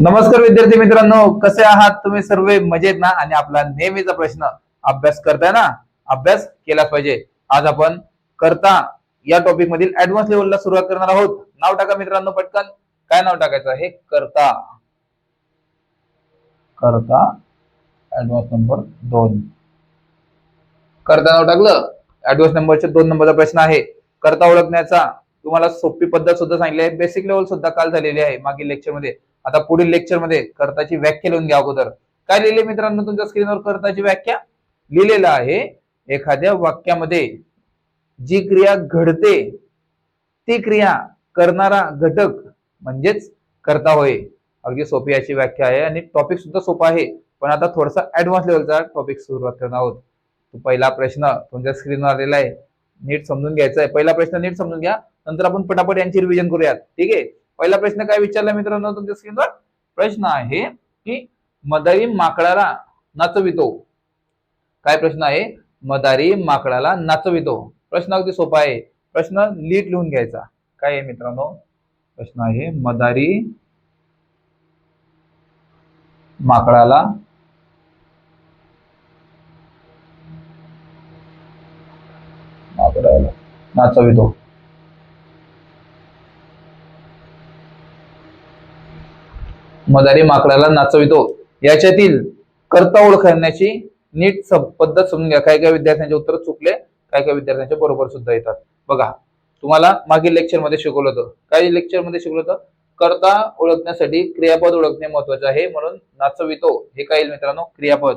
नमस्कार विद्यार्थी मित्रांनो कसे आहात? तुम्ही सर्व मजेत ना? आणि आपला नेहमीचा प्रश्न अभ्यास करताय ना? अभ्यास केलाच पाहिजे. आज आपण करता या टॉपिक मधील ऍडव्हान्स लेवलला सुरुवात करणार आहोत. नाव टाका मित्रांनो पटकन. काय नाव टाकायचं आहे? करता. करता ऍडव्हान्स नंबर दोन. करता नाव टाकलं? ऍडव्हान्स नंबरच्या दोन नंबरचा प्रश्न आहे. करता ओळखण्याचा तुम्हाला सोपी पद्धत सुद्धा सांगितली आहे. बेसिक लेवल सुद्धा काल झालेली आहे मागील लेक्चरमध्ये. आता पुढील लेक्चरमध्ये कर्ताची व्याख्या लिहून घ्या अगोदर. काय लिहिले मित्रांनो तुमच्या स्क्रीनवर कर्ताची व्याख्या? लिहिलेलं आहे एखाद्या वाक्यामध्ये जी क्रिया घडते ती क्रिया करणारा घटक म्हणजेच करता होय. अगदी सोपी अशी व्याख्या आहे आणि टॉपिक सुद्धा सोपा आहे. पण आता थोडासा ऍडव्हान्स लेवलचा टॉपिक सुरुवात करणार आहोत. पहिला प्रश्न तुमच्या स्क्रीनवर आलेला आहे. नीट समजून घ्यायचा आहे. पहिला प्रश्न नीट समजून घ्या. नंतर आपण पटापट यांची रिव्हिजन करूयात. ठीक आहे? पहिला प्रश्न काय विचारला मित्रांनो तुमच्या स्क्रीनवर? प्रश्न आहे की मदारी माकडाला नाचवितो. काय प्रश्न आहे? मदारी माकडाला नाचवितो. प्रश्न अगदी सोपा आहे. प्रश्न लीट लिहून घ्यायचा. काय आहे मित्रांनो? प्रश्न आहे मदारी माकडाला माकडाला नाचवितो. मदारी माकडाला नाचवितो. याच्यातील कर्ता ओळखण्याची नीट सम- पद्धत समजून घ्या. काही काही विद्यार्थ्यांचे उत्तर चुकले काही काही विद्यार्थ्यांचे बरोबर सुद्धा येतात. बघा तुम्हाला मागील लेक्चरमध्ये शिकवलं होतं. काही लेक्चरमध्ये शिकवलं होतं? कर्ता ओळखण्यासाठी क्रियापद ओळखणे महत्त्वाचे आहे म्हणून नाचवितो. हे काय येईल मित्रांनो? क्रियापद.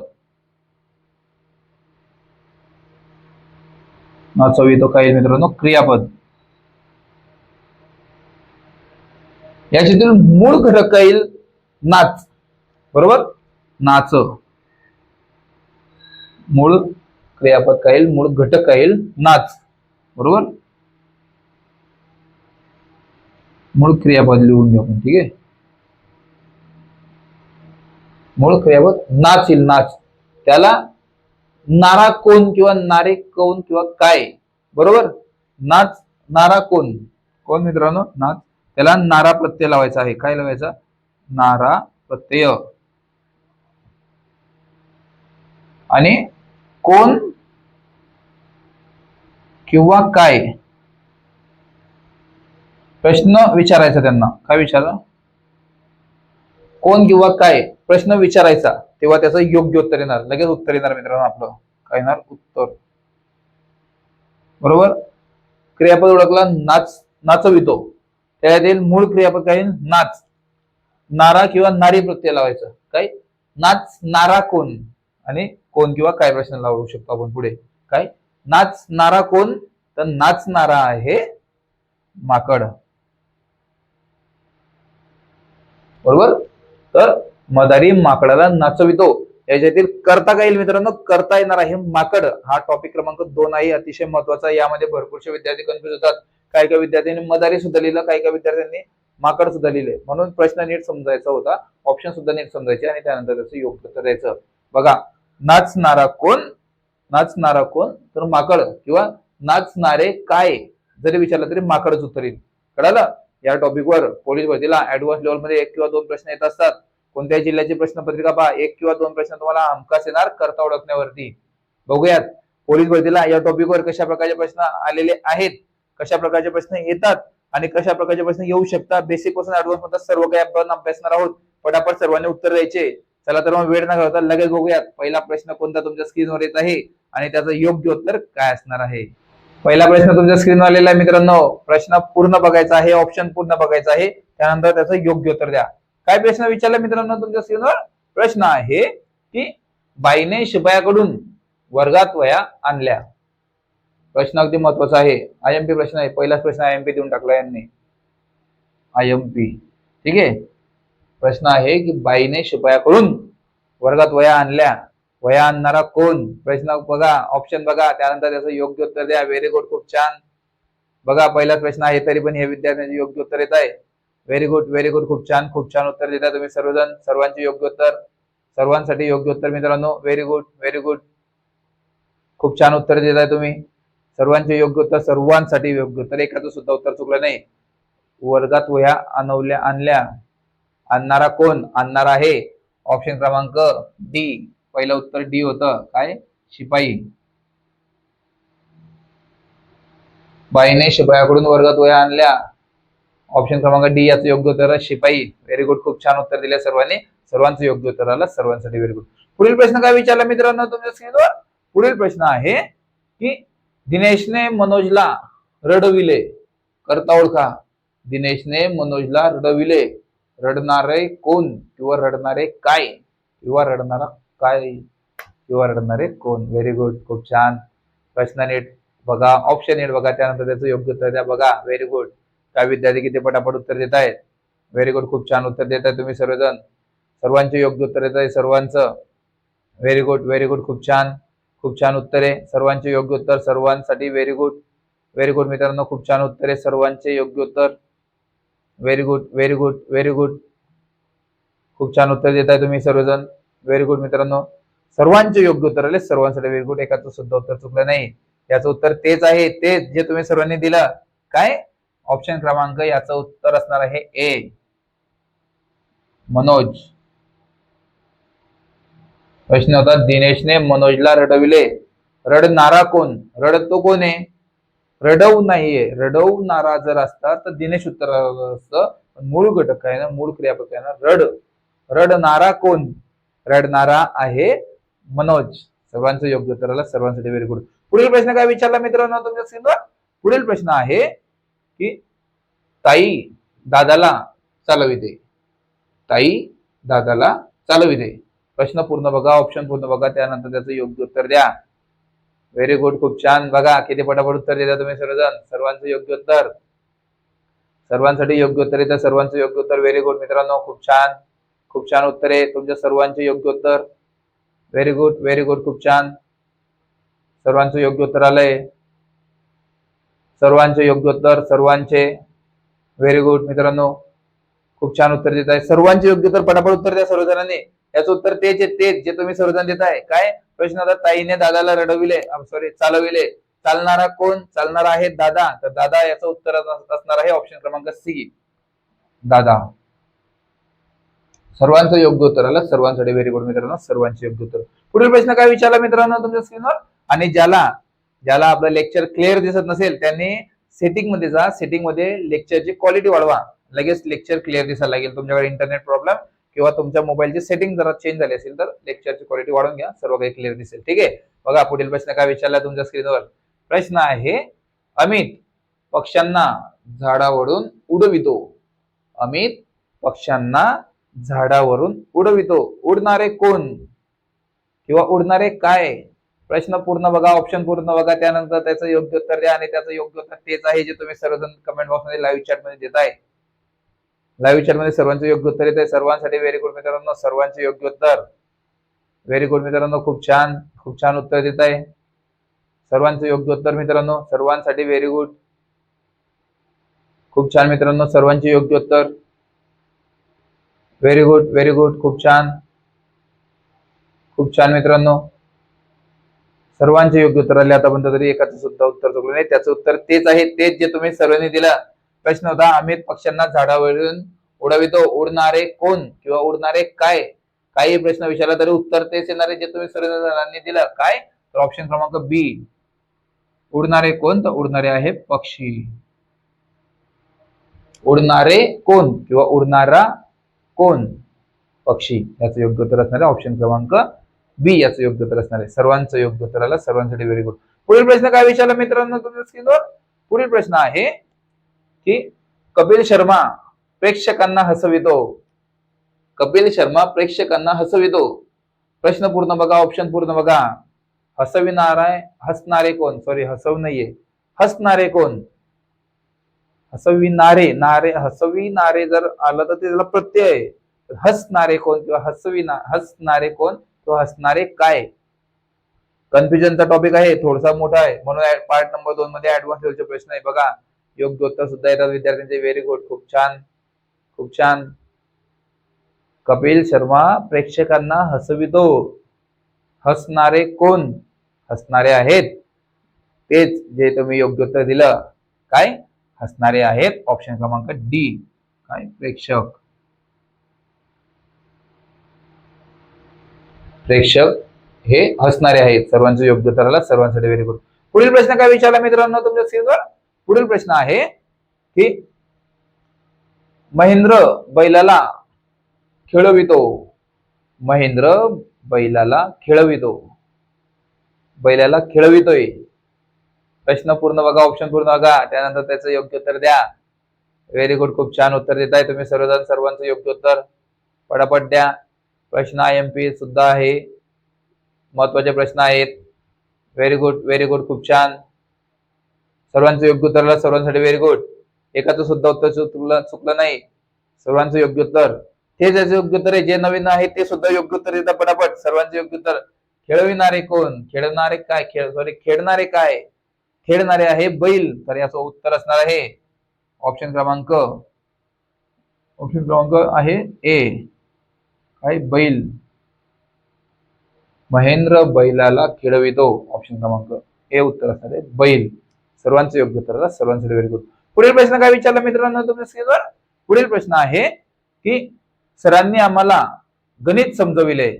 नाचवितो काय येईल मित्रांनो? क्रियापद. याच्यातील मूळ घटक काय येईल? नाच. बरोबर? नाच. मूळ क्रियापद काय येईल? मूळ घटक काय येईल? नाच. बरोबर? मूळ क्रियापद लिहून घेऊ आपण ठीक आहे? मूळ क्रियापद नाच येईल नाच. त्याला नारा कोण किंवा नारे कोण किंवा काय? बरोबर? नाच नारा कोण? कोण मित्रांनो? नाच. त्याला नारा प्रत्यय लावायचा आहे. काय लावायचा? नारा प्रत्यय. आणि कोण किंवा काय? प्रश्न विचारायचा त्यांना. काय विचारा कोण किंवा काय? प्रश्न विचारायचा. तेव्हा त्याचं योग्य उत्तर येणार. लगेच उत्तर येणार मित्रांनो आपलं. काय येणार? उत्तर. बरोबर? क्रियापद ओळखला नाच नाचवितो. त्यातील मूळ क्रियापद काय? नाच. नारा किंवा नारी प्रत्यय लावायचं. काय? नाच नारा कोण? आणि कोण किंवा काय प्रश्न लावू शकतो आपण पुढे? काय? नाच नारा कोण? तर नाचणारा आहे माकड. बरोबर? तर मदारी माकडाला नाचवितो. याच्यातील करता काय येईल मित्रांनो? करता येणार आहे माकड. हा टॉपिक क्रमांक दोन आहे. अतिशय महत्त्वाचा यामध्ये भरपूरसे विद्यार्थी कन्फ्युज होतात. काही काही विद्यार्थ्यांनी मदारी सुद्धा लिहिलं काही काही विद्यार्थ्यांनी माकड सुद्धा लिहिले. म्हणून प्रश्न नीट समजायचा होता. ऑप्शन सुद्धा नीट समजायचे आणि त्यानंतर त्याचं योग्य उत्तर द्यायचं. बघा नाचणारा कोण? नाचणारा कोण? तर माकड किंवा नाचणारे काय? जरी विचारलं तरी माकडच उत्तर येईल. कळालं? या टॉपिकवर पोलीस भरतीला ऍडव्हान्स लेवलमध्ये एक किंवा दोन प्रश्न येत असतात. कोणत्याही जिल्ह्याची प्रश्नपत्रिका पहा. एक किंवा दोन प्रश्न तुम्हाला हमखास येणार करता ओळखण्यावरती. बघूयात. पोलीस भरतीला या टॉपिकवर कशा प्रकारचे प्रश्न आलेले आहेत? कशा प्रकारचे प्रश्न येतात? आणि कशा प्रकारचे प्रश्न येऊ शकतात? बेसिकपासून ऍडव्हान्समध्ये सर्व काही आपण अभ्यासणार आहोत. पटापट सर्वांनी उत्तर द्यायचे. चला तर मग वेळ न घालवता लगेच बघूयात पहिला प्रश्न कोणता तुमच्या स्क्रीनवर येत आहे आणि त्याचं योग्य उत्तर काय असणार आहे? पहिला प्रश्न तुमच्या स्क्रीनवर आलेला आहे मित्रांनो. प्रश्न पूर्ण बघायचा आहे ऑप्शन पूर्ण बघायचा आहे. त्यानंतर त्याचं योग्य उत्तर द्या. काय प्रश्न विचारला मित्रांनो तुमच्या स्क्रीनवर प्रश्न आहे की बाईने शिपायाकडून वर्गात वया आणल्या. प्रश्न अगदी महत्त्वाचा आहे. आय एम पी प्रश्न आहे. पहिलाच प्रश्न आय एम पी देऊन टाकला यांनी. आय एम पी ठीक आहे? प्रश्न आहे की बाईने शिपायाकडून वर्गात वया आणल्या. वया आणणारा कोण? प्रश्न बघा. ऑप्शन बघा. त्यानंतर त्याचं योग्य उत्तर द्या. व्हेरी गुड खूप छान. बघा पहिलाच प्रश्न आहे तरी पण हे विद्यार्थ्यांचे योग्य उत्तर येत आहे. व्हेरी गुड व्हेरी गुड खूप छान. खूप छान उत्तर देता तुम्ही सर्वजण. सर्वांचे योग्य उत्तर. सर्वांसाठी योग्य उत्तर मित्रांनो. व्हेरी गुड व्हेरी गुड खूप छान उत्तर देताय तुम्ही. सर्वांचे योग्य उत्तर सर्वांसाठी योग्य. तर एखादं सुद्धा उत्तर चुकलं नाही. वर्गात वह्या आणवल्या आणल्या. आणणारा कोण? आणणार आहे. ऑप्शन क्रमांक डी पहिलं उत्तर डी होतं. काय? शिपाई. बाईने शिपायाकडून वर्गात वया आणल्या. ऑप्शन क्रमांक डी याचं योग्य उत्तर शिपाई. व्हेरी गुड खूप छान उत्तर दिले सर्वांनी. सर्वांचं योग्य उत्तर आलं. सर्वांसाठी व्हेरी गुड पुढील प्रश्न काय विचारला मित्रांनो तुमच्या स्क्रीनवर पुढील प्रश्न आहे की दिनेशने मनोजला रडविले. करता ओळखा दिनेशने मनोजला रडविले. रडणारे कोण किंवा रडणारे काय? किंवा रडणारा काय? किंवा रडणारे कोण? व्हेरी गुड खूप छान. प्रश्न नीट बघा. ऑप्शन नीट बघा. त्यानंतर त्याचं योग्य उत्तर द्या बघा. व्हेरी गुड काय विद्यार्थी किती पटापट उत्तर देत आहेत? व्हेरी गुड खूप छान उत्तर देत आहे तुम्ही सर्वजण. सर्वांचे योग्य उत्तर देत आहे सर्वांचं. व्हेरी गुड व्हेरी गुड खूप छान. खूप छान उत्तरे. सर्वांचे योग्य उत्तर सर्वांसाठी व्हेरी गुड व्हेरी गुड मित्रांनो खूप छान उत्तरे. सर्वांचे योग्य उत्तर. Very good very good very good खूप छान उत्तर देत आहे तुम्ही सर्वजण. व्हेरी गुड मित्रांनो. सर्वांचे योग्य उत्तर आले सर्वांसाठी व्हेरी गुड एकाचं सुद्धा उत्तर चुकलं नाही. याचं उत्तर तेच आहे. तेच जे तुम्ही सर्वांनी दिलं. काय? ऑप्शन क्रमांक याचं उत्तर असणार आहे ए मनोज. प्रश्न होता दिनेशने मनोजला रडविले. रडणारा कोण? रडतो कोण आहे? रडवू नाहीये. रडवणारा जर असता तर दिनेश उत्तर असतं पण मूळ घटक आहे ना मूळ क्रियापद आहे ना रड. रडणारा कोण? रडणारा आहे मनोज. सर्वांचं योग्य उत्तर आलं सर्वांसाठी व्हेरी गुड पुढील प्रश्न काय विचारला मित्रांनो तुमच्या स्क्रीनवर पुढील प्रश्न आहे की ताई दादाला चालविते. ताई दादाला चालविते. प्रश्न पूर्ण बघा ऑप्शन पूर्ण बघा त्यानंतर त्याचं योग्य उत्तर द्या. व्हेरी गुड खूप छान. बघा किती पटापट उत्तर देता तुम्ही सर्वजण. सर्वांचं योग्य उत्तर. सर्वांसाठी योग्य उत्तर येतं सर्वांचं योग्य उत्तर व्हेरी गुड मित्रांनो खूप छान. खूप छान उत्तर आहे. तुमच्या सर्वांचे योग्य उत्तर. व्हेरी गुड व्हेरी गुड खूप छान. सर्वांचं योग्य उत्तर आलंय. सर्वांचे योग्य उत्तर सर्वांचे. व्हेरी गुड मित्रांनो. खूप छान उत्तर देत आहे. सर्वांचे योग्य उत्तर पटापट उत्तर द्या सर्वजणांनी. याचं उत्तर तेच आहे तेच जे तुम्ही सर्वजण देत आहे. काय? प्रश्न आता ताईने दादाला रडविले. सॉरी चालविले. चालणारा कोण? चालणारा आहे दादा. तर दादा याचं उत्तर असणार आहे ऑप्शन क्रमांक सी. दादा. सर्वांचं योग्य उत्तर आलं. सर्वांसाठी व्हेरी गुड मित्रांनो. सर्वांचे योग्य उत्तर. पुढील प्रश्न काय विचारला मित्रांनो तुमच्या स्क्रीनवर आणि ज्याला ज्याला आपलं लेक्चर क्लिअर दिसत नसेल त्यांनी सेटिंगमध्ये जा. सेटिंगमध्ये लेक्चरची क्वालिटी वाढवा. लगेच लेक्चर क्लिअर दिसायला लागेल. तुमच्याकडे इंटरनेट प्रॉब्लेम किंवा तुमच्या मोबाईलची सेटिंग जरा चेंज झाली असेल तर लेक्चरची क्वालिटी वाढून घ्या. सर्व काही क्लिअर दिसेल. ठीक आहे? बघा पुढील प्रश्न काय विचारला तुमच्या स्क्रीनवर प्रश्न आहे अमित पक्ष्यांना झाडावरून उडवितो. अमित पक्ष्यांना झाडावरून उडवितो. उडणारे कोण? किंवा उडणारे काय? प्रश्न पूर्ण बघा ऑप्शन पूर्ण बघा. त्यानंतर त्याचं योग्य उत्तर द्या आणि त्याचं योग्य उत्तर तेच आहे जे तुम्ही सर्वजण कमेंट बॉक्समध्ये लाईव्ह चॅटमध्ये देत आहे लाईव्ह चॅनलमध्ये सर्वांचं योग्य उत्तर येत आहे सर्वांसाठी व्हेरी गुड मित्रांनो सर्वांचे योग्य उत्तर. व्हेरी गुड मित्रांनो खूप छान खूप छान उत्तर देत आहे सर्वांचं योग्य उत्तर मित्रांनो सर्वांसाठी व्हेरी गुड खूप छान मित्रांनो सर्वांचे योग्य उत्तर. व्हेरी गुड व्हेरी गुड खूप छान. खूप छान मित्रांनो. सर्वांचे योग्य उत्तर आले आतापर्यंत तरी एकाचं सुद्धा उत्तर चुकलं नाही. त्याचं उत्तर तेच आहे तेच जे तुम्ही सर्वांनी दिलं. प्रश्न होता अमित पक्ष्यांना झाडावरून उडवितो उडणारे कोण किंवा उडणारे काय? काही प्रश्न विचारला तरी उत्तर तेच येणारे जे तुम्ही सर्वांनी दिलं. काय? तर ऑप्शन क्रमांक बी उडणारे कोण? तर उडणारे आहे पक्षी. उडणारे कोण किंवा उडणारा कोण? पक्षी. याचं योग्य उत्तर असणार आहे ऑप्शन क्रमांक बी याचं योग्य उत्तर असणार आहे. सर्वांचं योग्य उत्तर आलं. सर्वांसाठी व्हेरी गुड पुढील प्रश्न काय विचारला मित्रांनो? तुमच्या स्क्रीनवर पुढील प्रश्न आहे की कपिल शर्मा प्रेक्षकांना हसवितो. कपिल शर्मा प्रेक्षकांना हसवितो. प्रश्न पूर्ण बघा ऑप्शन पूर्ण बघा. हसविणारा हसणारे कोण? सॉरी हसव नाहीये. हसणारे कोण? हसविणारे नारे हसविणारे जर आलं तर ते त्याला प्रत्यय हसणारे कोण किंवा हसविना हसणारे कोण किंवा हसणारे काय? कन्फ्युजनचा टॉपिक आहे थोडासा मोठा आहे. म्हणून पार्ट नंबर दोन मध्ये ऍडव्हान्स लेवलचे प्रश्न आहे. बघा. योग्य उत्तर सुद्धा येतात. विद्यार्थ्यांचे व्हेरी गुड खूप छान खूप छान. कपिल शर्मा प्रेक्षकांना हसवितो. हसणारे कोण? हसणारे आहेत. तेच जे तुम्ही योग्य उत्तर दिलं. काय? हसणारे आहेत. ऑप्शन क्रमांक डी काय? प्रेक्षक. प्रेक्षक हे हसणारे आहेत. सर्वांचं योग्य उत्तराला सर्वांसाठी व्हेरी गुड पुढील प्रश्न काय विचारला मित्रांनो तुमच्या स्क्रीनवर पुढील प्रश्न आहे की महेंद्र बैलाला खेळवितो. महेंद्र बैलाला खेळवितो. बैलाला खेळवितोय. प्रश्न पूर्ण बघा ऑप्शन पूर्ण बघा. त्यानंतर त्याचं योग्य उत्तर द्या. व्हेरी गुड खूप छान उत्तर देत आहे तुम्ही सर्वजण. सर्वांचं योग्य उत्तर पटापट द्या. प्रश्न आय एम पी सुद्धा आहे. महत्त्वाचे प्रश्न आहेत. व्हेरी गुड व्हेरी गुड खूप छान. सर्वांचं योग्य उत्तरला सर्वांसाठी व्हेरी गुड एकाचं सुद्धा उत्तर चुकलं चुकलं नाही. सर्वांचं योग्य उत्तर. ते ज्याचं योग्य उत्तर आहे जे नवीन आहे ते सुद्धा योग्य उत्तर देतात पटापट. सर्वांचं योग्य उत्तर खेळविणारे कोण? खेळणारे काय? खेळ सॉरी खेळणारे काय? खेळणारे आहे बैल. तर याचं उत्तर असणार आहे. ऑप्शन क्रमांक ऑप्शन क्रमांक आहे ए काय बैल. महेंद्र बैलाला खेळवितो. ऑप्शन क्रमांक ए उत्तर असणार आहे बैल. सर्वांचं योग्य उत्तर सर्वांसाठी व्हेरी गुड पुढील प्रश्न काय विचारला मित्रांनो तुमच्या स्क्रीनवर पुढील प्रश्न आहे की सरांनी आम्हाला गणित समजविले.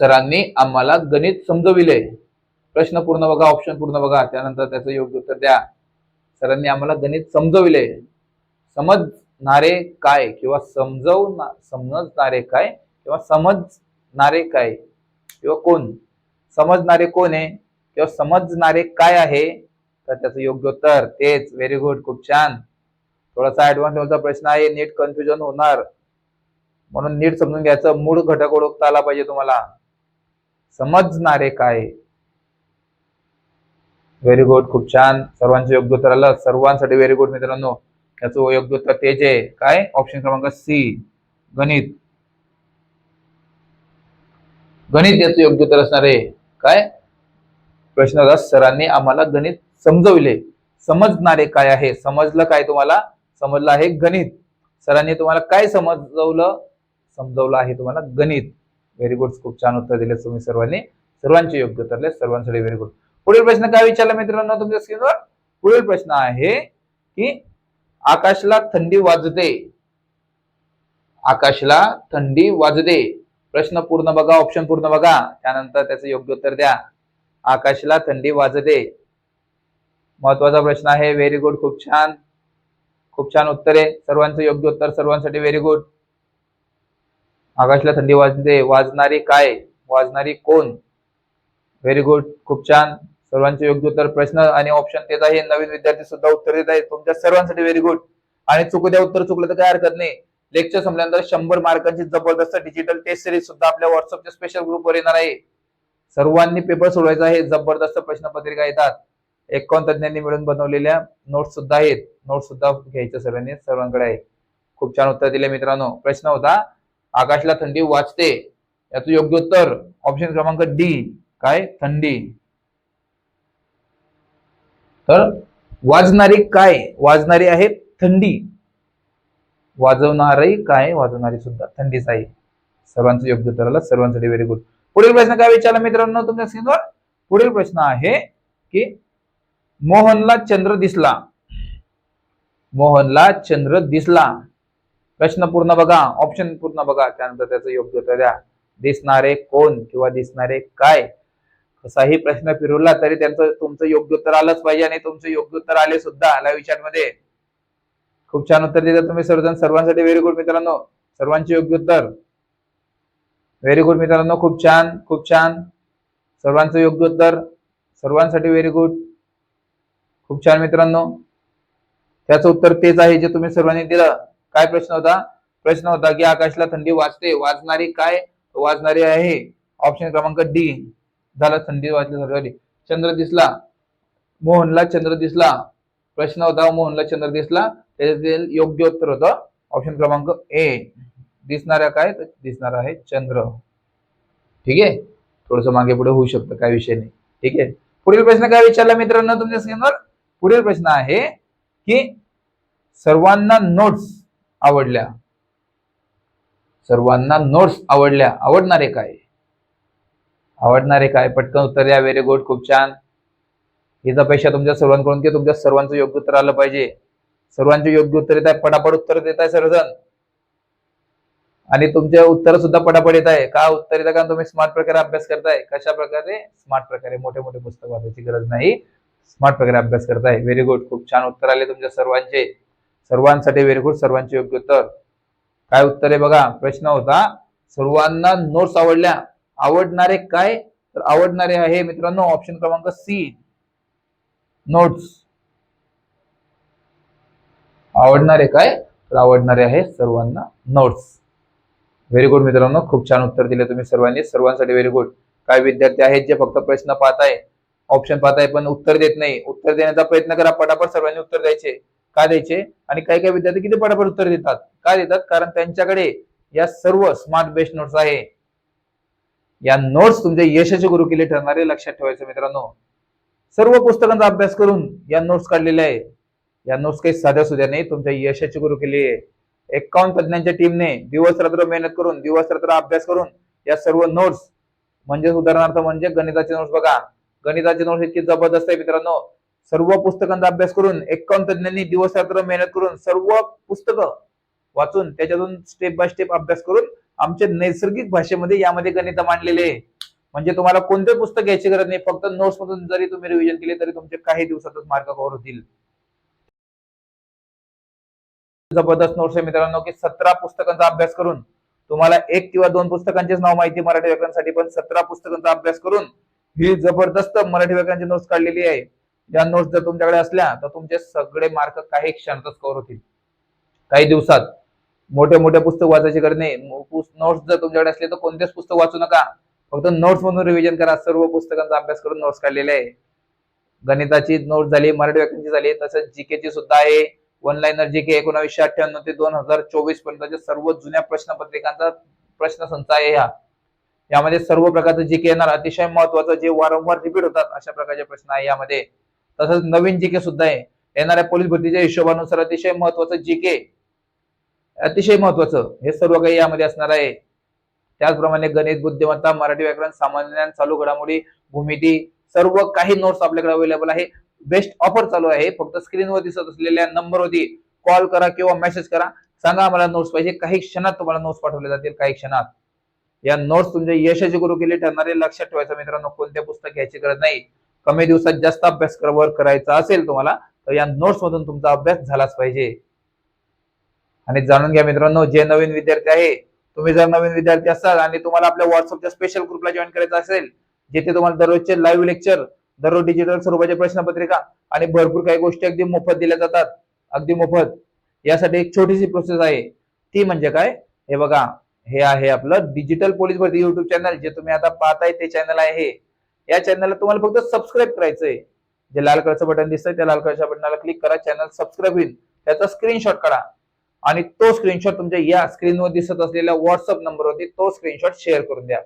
सरांनी आम्हाला गणित समजविले. प्रश्न पूर्ण बघा ऑप्शन पूर्ण बघा. त्यानंतर त्याचं योग्य उत्तर द्या. सरांनी आम्हाला गणित समजविले. समजणारे काय किंवा समजव समजणारे काय किंवा समजणारे काय किंवा कोण? समजणारे कोण आहे? किंवा समजणारे काय आहे? तर त्याचं योग्य उत्तर. तेच. व्हेरी गुड खूप छान. थोडासा ऍडव्हान्स लेवलचा प्रश्न आहे. नीट कन्फ्युजन होणार. म्हणून नीट समजून घ्यायचं. मूळ घटक ओळखता आला पाहिजे तुम्हाला. समजणारे काय? व्हेरी गुड खूप छान. सर्वांचे योग्य उत्तर आलं. सर्वांसाठी व्हेरी गुड मित्रांनो. याचं योग्य उत्तर तेच आहे. काय? ऑप्शन क्रमांक सी गणित. गणित याचं योग्य उत्तर असणार आहे. काय? प्रश्न होता सरांनी आम्हाला गणित समजविले. समजणारे काय आहे? समजलं काय तुम्हाला? समजलं आहे गणित. सरांनी तुम्हाला काय समजवलं? समजवलं आहे तुम्हाला गणित. व्हेरी गुड खूप छान उत्तर दिले तुम्ही सर्वांनी. सर्वांचे योग्य उत्तरले सर्वांसाठी व्हेरी गुड पुढील प्रश्न काय विचारला मित्रांनो तुमच्या स्क्रीनवर पुढील प्रश्न आहे की आकाशला थंडी वाजते. आकाशला थंडी वाजते. प्रश्न पूर्ण बघा ऑप्शन पूर्ण बघा. त्यानंतर त्याचं योग्य उत्तर द्या. आकाशला थंडी वाजते. महत्त्वाचा प्रश्न आहे. व्हेरी गुड खूप छान. खूप छान उत्तर. आहे सर्वांचं योग्य उत्तर सर्वांसाठी व्हेरी गुड आकाशला थंडी वाजते. वाजणारी काय? वाजणारी कोण? व्हेरी गुड खूप छान. सर्वांचे योग्य उत्तर प्रश्न आणि ऑप्शन देत आहे. नवीन विद्यार्थी सुद्धा उत्तर देत आहेत. तुमच्या सर्वांसाठी व्हेरी गुड आणि चुकू द्या उत्तर चुकलं तर काय हरकत नाही. लेक्चर संपल्यानंतर शंभर मार्कांची जबरदस्त डिजिटल टेस्ट सिरीज सुद्धा आपल्या व्हॉट्सअपच्या स्पेशल ग्रुपवर येणार आहे. सर्वांनी पेपर सोडवायचा आहे. जबरदस्त प्रश्नपत्रिका येतात. एकावन्न तज्ञांनी मिळून बनवलेल्या नोट्स सुद्धा आहेत. नोट्स सुद्धा घ्यायच्या सर्वांनी सर्वांकडे आहे खूप छान उत्तर दिले मित्रांनो. प्रश्न होता आकाशला थंडी वाजते याचं योग्य उत्तर ऑप्शन क्रमांक डी काय? थंडी. तर वाजणारी काय? वाजणारी आहे थंडी. वाजवणारी काय? वाजवणारी सुद्धा थंडीच आहे. सर्वांचं योग्य उत्तर आलं सर्वांसाठी व्हेरी गुड पुढील प्रश्न काय विचारला मित्रांनो तुमच्या स्क्रीनवर पुढील प्रश्न आहे की मोहनला चंद्र दिसला. मोहनला चंद्र दिसला. प्रश्न पूर्ण बघा ऑप्शन पूर्ण बघा. त्यानंतर त्याचं योग्य उत्तर द्या. दिसणारे कोण किंवा दिसणारे काय? कसाही प्रश्न फिरवला तरी त्यांचं तुमचं योग्य उत्तर आलंच पाहिजे आणि तुमचं योग्य उत्तर आले सुद्धा लाईव्ह चॅट खूप छान उत्तर देतात तुम्ही सर्वजण. सर्वांसाठी व्हेरी गुड मित्रांनो. सर्वांचे योग्य उत्तर. व्हेरी गुड मित्रांनो खूप छान खूप छान. सर्वांचं योग्य उत्तर. सर्वांसाठी व्हेरी गुड खूप छान मित्रांनो. त्याचं उत्तर तेच आहे जे तुम्ही सर्वांनी दिलं. काय प्रश्न होता? प्रश्न होता की आकाशला थंडी वाजते. वाजणारी काय? वाजणारी आहे. ऑप्शन क्रमांक डी झाला थंडी वाजली चंद्र दिसला. मोहनला चंद्र दिसला. प्रश्न होता मोहनला चंद्र दिसला. त्याच्यातील योग्य उत्तर होतं. ऑप्शन क्रमांक ए दिसणाऱ्या काय? तर दिसणार आहे चंद्र. ठीक आहे? थोडस मागे पुढे होऊ शकतं. काय विषय नाही. ठीक आहे? पुढील प्रश्न काय विचारला मित्रांनो तुमच्या स्क्रीनवर पुढील प्रश्न आहे की सर्वांना नोट्स आवडल्या. सर्वांना नोट्स आवडल्या. आवडणारे काय? आवडणारे काय? पटकन उत्तर द्या. व्हेरी गुड खूप छान. हिचा अपेक्षा तुमच्या सर्वांकडून की तुमच्या सर्वांचं योग्य उत्तर आलं पाहिजे. सर्वांचे योग्य उत्तर येत आहे पटापट उत्तर देत आहे सर्वजण. आणि तुमचे उत्तर सुद्धा पटापट येत आहे. का उत्तर येतं कारण तुम्ही स्मार्ट प्रकारे अभ्यास करताय. कशा प्रकारे स्मार्ट प्रकारे. मोठे मोठे पुस्तक वाचायची गरज नाही. स्मार्ट प्रकारे अभ्यास करताय व्हेरी गुड खूप छान उत्तर आले तुमच्या सर्वांचे. सर्वांसाठी व्हेरी गुड सर्वांचे योग्य उत्तर. काय उत्तर आहे बघा? प्रश्न होता सर्वांना नोट्स आवडल्या. आवडणारे काय? तर आवडणारे आहे मित्रांनो ऑप्शन क्रमांक सी नोट्स आवडणारे काय? तर आवडणारे आहे सर्वांना नोट्स व्हेरी गुड मित्रांनो. खूप छान उत्तर दिले तुम्ही सर्वांनी. सर्वांसाठी व्हेरी गुड काय विद्यार्थी आहेत जे फक्त प्रश्न पाहताय? ऑप्शन पाहताय पण उत्तर देत नाही. उत्तर देण्याचा प्रयत्न करा पटापट सर्वांनी उत्तर द्यायचे. का द्यायचे? आणि काही काही विद्यार्थी किती पटापट उत्तर देतात? का देतात? कारण त्यांच्याकडे या सर्व स्मार्ट बेस्ट नोट्स आहे. या नोट्स तुमच्या यशाचे गुरु केले ठरणारे लक्षात ठेवायचं मित्रांनो. सर्व पुस्तकांचा अभ्यास करून या नोट्स काढलेल्या आहे. या नोट्स काही साध्या सुद्या नाही तुमच्या यशाची गुरु केली आहे. एकावन्न तज्ञांच्या टीमने दिवस रात्र मेहनत करून दिवस रात्र अभ्यास करून या सर्व नोट्स म्हणजे उदाहरणार्थ म्हणजे गणिताचे नोट्स बघा. गणिताचे नोट्स इतकी जबरदस्त आहे मित्रांनो. सर्व पुस्तकांचा अभ्यास करून एकावन्न तज्ञांनी दिवस रात्र मेहनत करून सर्व पुस्तकं वाचून त्याच्यातून स्टेप बाय स्टेप अभ्यास करून आमच्या नैसर्गिक भाषेमध्ये यामध्ये गणित मांडलेले म्हणजे तुम्हाला कोणते पुस्तक घ्यायची गरज नाही फक्त नोट्स मधून जरी तुम्ही रिव्हिजन केले तरी तुमचे काही दिवसातच मार्क कव्हर होतील. जबरदस्त नोट्स आहे मित्रांनो की सतरा पुस्तकांचा अभ्यास करून तुम्हाला एक किंवा दोन पुस्तकांचेच नाव माहिती मराठी व्याकरणासाठी पण सतरा पुस्तकांचा अभ्यास करून ही जबरदस्त मराठी व्याकरणाची नोट्स काढलेली आहे. या नोट्स जर तुमच्याकडे असल्या तर तुमचे सगळे मार्क काही क्षणातच कव्हर होतील. काही दिवसात. मोठे मोठे पुस्तक वाचायची गरज नाही. नोट्स जर तुमच्याकडे असले तर कोणतेच पुस्तक वाचू नका. फक्त नोट्स म्हणून रिव्हिजन करा. सर्व पुस्तकांचा अभ्यास करून नोट्स काढलेले आहे. गणिताची नोट झाली मराठी व्याकरणची झाली तसंच जीकेची सुद्धा आहे. वन लाईनर जी के एकोणावीसशे अठ्ठ्याण्णव ते दोन हजार चोवीस पर्यंतच्या सर्व जुन्या प्रश्नपत्रिकांचा प्रश्नसंच आहे हा. यामध्ये सर्व प्रकारचं जी के येणार. अतिशय महत्वाचं जे वारंवार रिपीट होतात अशा प्रकारचे प्रश्न आहे यामध्ये. तसंच नवीन जी के सुद्धा आहे. येणाऱ्या पोलीस भरतीच्या हिशोबानुसार अतिशय महत्वाचं जी के अतिशय महत्वाचं. हे सर्व काही यामध्ये असणार आहे. त्याचप्रमाणे गणित बुद्धिमत्ता मराठी व्याकरण सामान्य ज्ञान चालू घडामोडी भूमिती सर्व काही नोट्स आपल्याकडे अवेलेबल आहे. बेस्ट ऑफर चालू आहे. फक्त स्क्रीनवर दिसत असलेल्या नंबरवरती कॉल करा किंवा मेसेज करा. सांगा आम्हाला नोट्स पाहिजे. काही क्षणात तुम्हाला नोट्स पाठवले जातील काही क्षणात. या नोट्स तुमच्या यशाचे गुरु केले ठरणारे लक्षात ठेवायचं मित्रांनो कोणत्या पुस्तक घ्यायची गरज नाही. कमी दिवसात जास्त अभ्यास करायचा असेल तुम्हाला तर या नोट्स मधून तुमचा अभ्यास झालाच पाहिजे. आणि जाणून घ्या मित्रांनो जे नवीन विद्यार्थी आहे तुम्ही जर नवीन विद्यार्थी असाल आणि तुम्हाला आपल्या व्हॉट्सअपच्या स्पेशल ग्रुपला जॉईन करायचं असेल जिथे तुम्हाला दररोजचे लाईव्ह लेक्चर दररोज डिजिटल स्वरूपाच्या प्रश्नपत्रिका आणि भरपूर काही गोष्टी अगदी मोफत दिल्या जातात. अगदी मोफत. यासाठी एक छोटीशी प्रोसेस आहे. ती म्हणजे काय? हे बघा. हे आहे आपलं डिजिटल पोलीस भरती युट्यूब चॅनल जे तुम्ही आता पाहताय ते चॅनल आहे. या चॅनलला तुम्हाला फक्त सबस्क्राईब करायचंय. जे लाल कलरचं बटन दिसतंय त्या लाल कलरच्या बटनाला क्लिक करा चॅनल सबस्क्राईब होईल. त्याचा स्क्रीनशॉट काढा. आणि तो स्क्रीनशॉट तुमच्या या स्क्रीनवर दिसत असलेल्या व्हॉट्सअप नंबरवरती तो स्क्रीनशॉट शेअर करून द्या.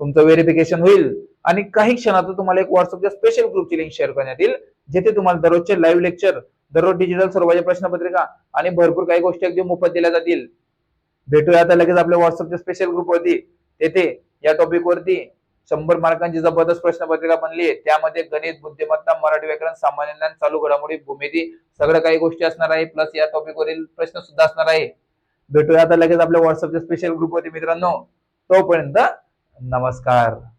तुमचं व्हेरिफिकेशन होईल. आणि काही क्षणात तुम्हाला एक व्हॉट्सअपच्या स्पेशल ग्रुपची लिंक शेअर करण्यात येईल जिथे तुम्हाला दररोजचे लाईव्ह लेक्चर दररोज डिजिटल स्वरूपाची प्रश्नपत्रिका आणि भरपूर काही गोष्टी अगदी मोफत दिल्या जातील. भेटूया आता लगेच आपल्या व्हॉट्सअपच्या स्पेशल ग्रुपवरती तेथे या टॉपिक वरती शंभर मार्कांची जबरदस्त प्रश्नपत्रिका बनली. आहे त्यामध्ये गणित बुद्धिमत्ता मराठी व्याकरण सामान्य ज्ञान चालू घडामोडी भूमिती सगळं काही गोष्टी असणार आहे. प्लस या टॉपिक वरील प्रश्न सुद्धा असणार आहे. भेटूया आता लगेच आपल्या व्हॉट्सअपच्या स्पेशल ग्रुपवरती मित्रांनो. तोपर्यंत नमस्कार.